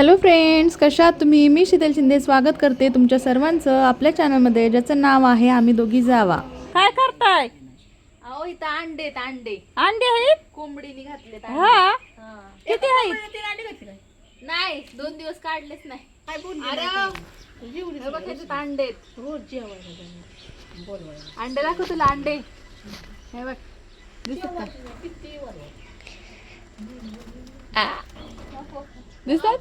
Hello friends कशा तुम्ही? मी शीतल शिंदे स्वागत करते तुमच्या सर्वांचं आपल्या चॅनलमध्ये ज्याचं नाव आहे आम्ही दोघी जावा. काय करताय? अहो इथं अंडे अंडे. अंडे आहेत? कोंबडीने घातले हा? किती आहेत? नाही दोन दिवस काढलेच नाही. अरे, हे बघ, ह्याच्यात अंडे आहेत. अंडे दाखव तुला अंडे. हे बघ दिसत का? दिसतात?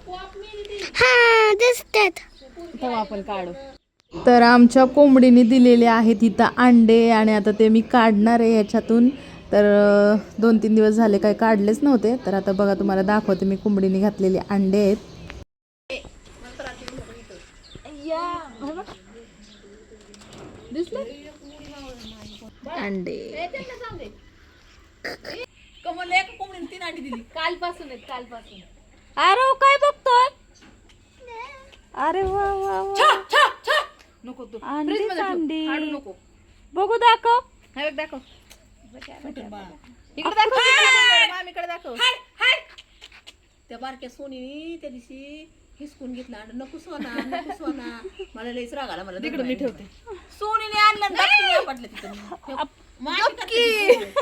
तेव्हा आपण काढू. तर आमच्या कोंबडीने दिलेले आहेत इथं अंडे आणि आता ते मी काढणार आहे याच्यातून तर दोन तीन दिवस झाले काही काढलेच नव्हते. तर आता बघा तुम्हाला दाखवते मी कोंबडीने घातलेले अंडे आहेत. अंडे. कमल एक कोंबडीने तीन अंडी दिली. कालपासून आहेत कालपासून. अरे हो, काय बघतोय? अरे वा वा वा. नको तू. अंडी फ्रीजमध्ये अंडी ठेव. काढू नको. बघू दाखव. हे बघ दाखव. इकडे दाखव मामीकडे दाखव त्या बारक्या सोनी त्या दिवशी हिसकून घेतला. आणि नको सोना नको सोना. मला लईच राग आला मला तिकडे मी ठेवते. सोनीने आणलं आणि दाखवून पडलं तिथं मामी करते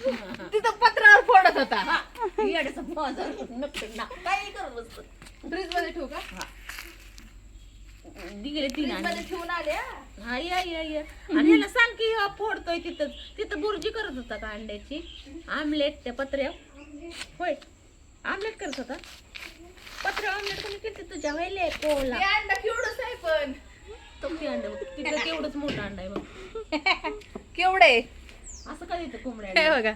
तिथं पत्रावर फोडत होता. हा, माझा नको ना काही करत बसतो फ्रीजमध्ये ठेवू का? तीन ठेवून आले हा. हा या या या. आणि याला सांग की हा फोडतोय तिथं तिथं बुर्जी करत होता का अंड्याची? आमलेट त्या पत्र्या. होय. आमलेट करत होता. पत्र्या आमलेट कोणी केली तुझ्या व्हायले कोला अंडा केवढंच आहे पण. तो की अंड बघ. तिथं तेवढंच मोठा अंडा आहे बघ. केवढे असं का देतं कोंबड्या हे बघा.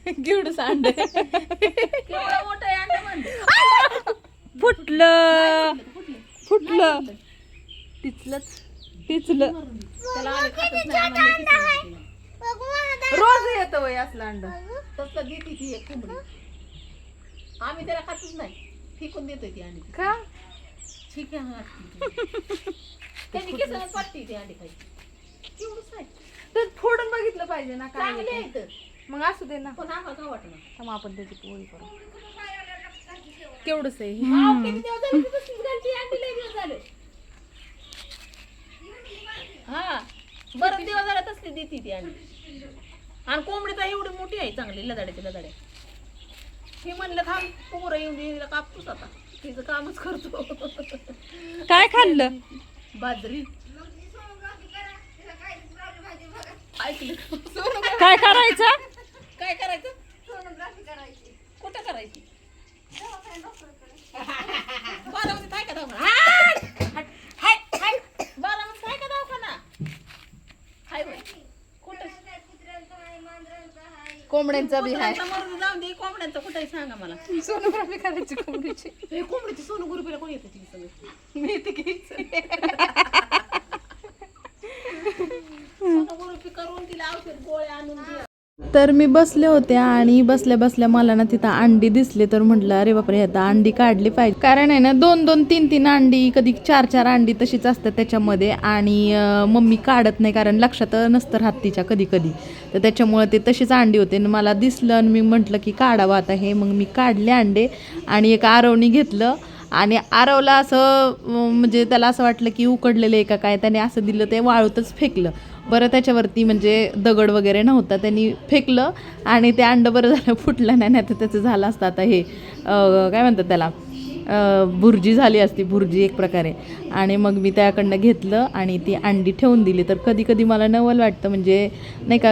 केवढंच अंडे केवढा मोठा आहे अंडा म्हणजे फुटलं. फुटले तिचलंच दिलं. रोज येतं वय असलं अंड. तसलं देते ती एक कोंबडी. आम्ही त्याला खातच नाही. फेकून देतोय ती अंडी. का? ठीक आहे हा, ठीक आहे. त्यांनी केसाला पट्टी ती अंडी खायची. तर फोडून बघितलं पाहिजे ना काय मग असू दे ना. पण आम्हाला वाटणार? थांब आपण त्याची पोळी करू. केवढंच आहे. हे? किती दिवस झाले? दिवस झाले? हा बरं दिवस झाले तसली देते ती अंडी आणि कोंबडी तर एवढी मोठी आहे चांगली लदाड्याची लदाड्या. हे म्हणलं थांब पोरं येऊन दे हिला कापतोच आता. तिचं कामच करतो. काय खाल्लं? बाजरी. ऐकलं? काय करायचं? काय करायचं? कुठं करायची? बारामतीत आहे का दवाखाना! हाय! हाय! बारामतीत आहे का दवाखाना? हाय होय. कुठं? कोंबड्यांचा बी मरून जाऊन दे कोंबड्यांचं कुठं आहे सांगा मला. सोनोग्राफी करायची कोंबडीची. हे कोंबडीची सोनू गुरुपीला कोण येतं ती सगळं मी ते घ्यायचं सोनू गुरुपी करून तिला औषध गोळ्या आणून दे. तर मी बसले होते आणि बसल्या बसल्या मला ना तिथं अंडी दिसले तर म्हटलं अरे बापरे आता अंडी काढली पाहिजे. कारण आहे ना दोन दोन तीन तीन अंडी कधी चार चार अंडी तशीच असतात त्याच्यामध्ये आणि मम्मी काढत नाही कारण लक्षात नसतं राहत तिच्या कधी कधी. तर त्याच्यामुळे ते तशीच अंडी होते आणि मला दिसलं आणि मी म्हटलं की काढावं आता हे. मग मी काढले अंडे आणि एक आरवणी घेतलं आणि आरवला असं म्हणजे त्याला असं वाटलं की उकडलेलं आहे का काय त्याने असं दिलं ते वाळूतच फेकलं. बरं त्याच्यावरती म्हणजे दगड वगैरे नव्हता त्यांनी फेकलं आणि ते अंडं बरं झालं फुटलं नाही नाही तर त्याचं झालं असतं. आता हे काय म्हणतात त्याला? भुर्जी झाली असती भुर्जी एक प्रकारे. आणि मग मी त्याकडनं घेतलं आणि ती अंडी ठेवून दिली. तर कधी कधी मला नवल वाटतं म्हणजे नाही का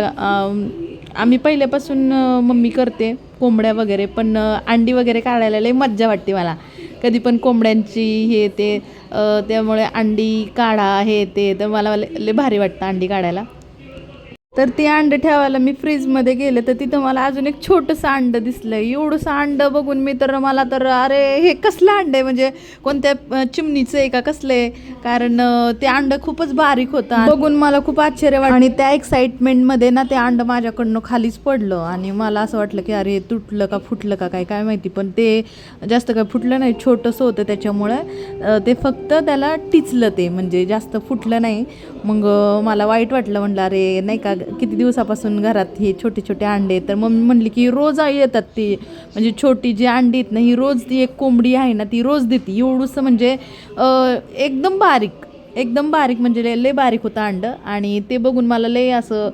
आम्ही पहिल्यापासून मम्मी करते कोंबड्या वगैरे पण अंडी वगैरे काढायला लई मज्जा वाटते मला. कधी पण कोंबड्यांची हे ते त्यामुळे अंडी काढा हे ते तर मला लय भारी वाटतं अंडी काढायला. तर ते अंड ठेवायला मी फ्रीजमध्ये गेले तर तिथं मला अजून एक छोटंसं अंड दिसलं एवढंसं अंड बघून मी तर मला तर अरे हे कसलं अंड आहे? म्हणजे कोणत्या चिमणीचं आहे का कसलं आहे? कारण ते अंड खूपच बारीक होतं बघून मला खूप आश्चर्य वाटलं आणि त्या एक्साइटमेंटमध्ये ना ते अंड माझ्याकडनं खालीच पडलं. आणि मला असं वाटलं की अरे तुटलं का फुटलं का काय काय माहिती. पण ते जास्त काय फुटलं नाही. छोटंसं होतं त्याच्यामुळं ते फक्त त्याला टिचलं ते. म्हणजे जास्त फुटलं नाही. मग मला वाईट वाटलं. म्हटलं अरे नाही का किती दिवसापासून घरात हे छोटे छोटे अंडे तर मम्मी म्हणली की रोज आ- येतात ती. म्हणजे छोटी जी अंडी आहेत ना ही रोज ती एक कोंबडी आहे ना ती रोज देते. एवढंसं म्हणजे अं, एकदम बारीक एकदम बारीक म्हणजे लय लय बारीक होतं अंड. आणि ते बघून मला लय असं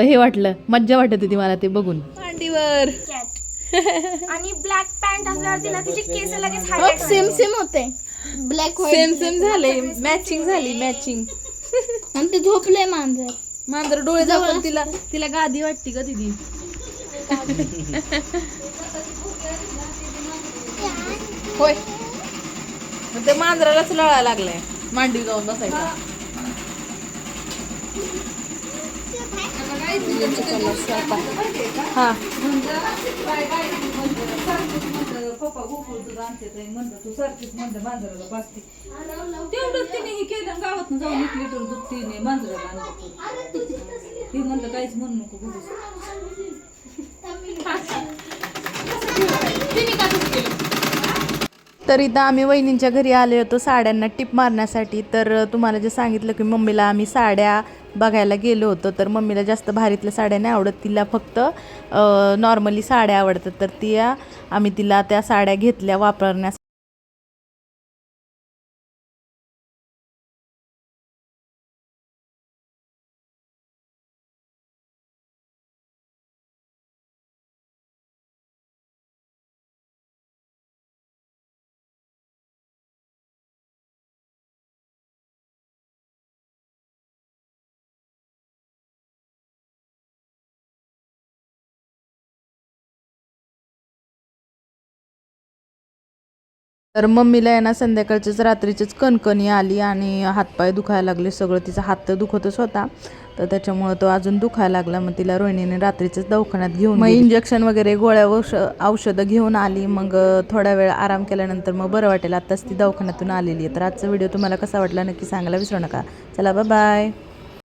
हे वाटलं मज्जा वाटत होती मला ते बघून. अंडीवर. आणि ब्लॅक पॅन्ट असल्यावर तिला तिचे केस लगेच हायलाइट सेम सेम होते. ब्लॅक सेम सेम झाले. मॅचिंग झाली मॅचिंग आणि ते झोपले मांजर. मांजर डोळे झाकून तिला तिला गादी वाटते का दिदी. होय. मग ते मांजरालाच लळा लागलाय. मांडी जाऊन बसायचा. हा. तेवढंच तिने हे केलं गावात जाऊन एक लिटर दूध तिने मांजराला आणलं ती म्हणलं काहीच म्हणू नको बुडूस तर इथं आम्ही वहिनींच्या घरी आले होतो साड्यांना टिप मारण्यासाठी. तर तुम्हाला जे सांगितलं की मम्मीला आम्ही साड्या बघायला गेलो होतो तर मम्मीला जास्त भारीतल्या साड्या नाही आवडत. तिला फक्त नॉर्मली साड्या आवडतात. तर त्या आम्ही तिला त्या साड्या घेतल्या वापरण्यास तर मम्मीला आहे ना संध्याकाळचीच रात्रीचीच कणकणी आली आणि हातपाय दुखायला लागले. सगळं तिचा हात तर दुखतच होता. तर त्याच्यामुळं तो अजून दुखायला लागला. मग तिला रोहिणीने रात्रीचंच दवाखान्यात घेऊन मग इंजेक्शन वगैरे गोळ्या औष औषधं घेऊन आली. मग थोडा वेळ आराम केल्यानंतर मग बरं वाटेल. आत्ताच ती दवाखान्यातून आलेली आहे. तर आजचा व्हिडिओ तुम्हाला कसा वाटला नक्की सांगायला विसरू नका. चला बाय